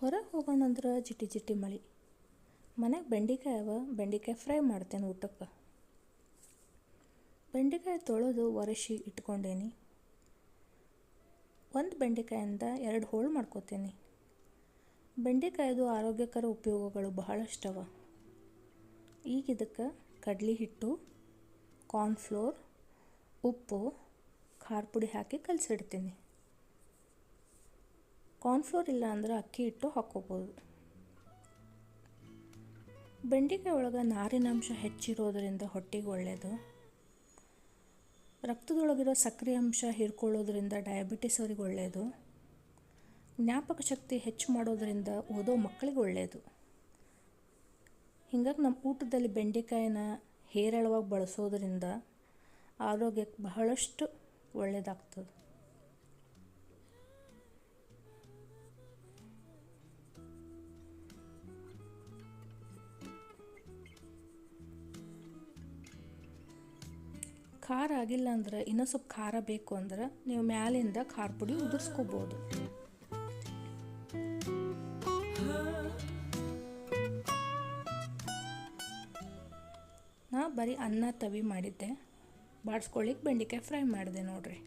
ಹೊರಗೆ ಹೋಗೋಣಂದ್ರೆ ಜಿಟಿ ಜಿಟಿ ಮಳೆ. ಮನೆಗೆ ಬೆಂಡೆಕಾಯಿ ಅವ, ಬೆಂಡೆಕಾಯಿ ಫ್ರೈ ಮಾಡ್ತೇನೆ ಊಟಕ್ಕೆ. ಬೆಂಡೆಕಾಯಿ ತೊಳೆದು ಒರೆಸಿ ಇಟ್ಕೊಂಡೇನಿ. ಒಂದು ಬೆಂಡೆಕಾಯಿಂದ ಎರಡು ಹೋಳು ಮಾಡ್ಕೋತೀನಿ. ಬೆಂಡೆಕಾಯಿದು ಆರೋಗ್ಯಕರ ಉಪಯೋಗಗಳು ಬಹಳಷ್ಟವ. ಈಗ ಇದಕ್ಕೆ ಕಡ್ಲೆ ಹಿಟ್ಟು ಕಾರ್ನ್ಫ್ಲೋರ್ ಉಪ್ಪು, ಖಾರ ಪುಡಿ ಹಾಕಿ ಕಲಸಿಡ್ತೀನಿ. ಕಾರ್ನ್ಫ್ಲೋರ್ ಇಲ್ಲ ಅಂದ್ರೆ ಅಕ್ಕಿ ಹಿಟ್ಟು ಹಾಕ್ಕೋಬೋದು. ಬೆಂಡೆಕಾಯಿ ಒಳಗೆ ನಾರಿನಾಂಶ ಹೆಚ್ಚಿರೋದರಿಂದ ಹೊಟ್ಟೆಗೆ ಒಳ್ಳೆಯದು ರಕ್ತದೊಳಗಿರೋ ಸಕ್ಕರೆ ಅಂಶ ಹೀರ್ಕೊಳ್ಳೋದ್ರಿಂದ ಡಯಾಬಿಟಿಸ್ ಅವ್ರಿಗೆ ಒಳ್ಳೆಯದು ಜ್ಞಾಪಕ ಶಕ್ತಿ ಹೆಚ್ಚು ಮಾಡೋದರಿಂದ ಓದೋ ಮಕ್ಕಳಿಗೆ ಒಳ್ಳೆಯದು ಹಿಂಗಾಗಿ ನಮ್ಮ ಊಟದಲ್ಲಿ ಬೆಂಡೆಕಾಯಿನ ಹೇರಳವಾಗಿ ಬಳಸೋದ್ರಿಂದ ಆರೋಗ್ಯಕ್ಕೆ ಬಹಳಷ್ಟು ಒಳ್ಳೆಯದಾಗ್ತದೆ ಖಾರ ಆಗಿಲ್ಲ ಅಂದ್ರೆ ಇನ್ನೂ ಸ್ವಲ್ಪ ಖಾರ ಬೇಕು ಅಂದ್ರೆ ನೀವು ಮ್ಯಾಲಿಂದ ಖಾರ ಪುಡಿ ಉದುರಿಸ್ಕೋಬೋದು. ನಾ ಬರೀ ಅನ್ನ, ತವಿ ಮಾಡಿದ್ದೆ. ಬಾಡ್ಸ್ಕೊಳ್ಳಿಕ್ಕೆ ಬೆಂಡೆಕಾಯಿ ಫ್ರೈ ಮಾಡಿದೆ ನೋಡ್ರಿ.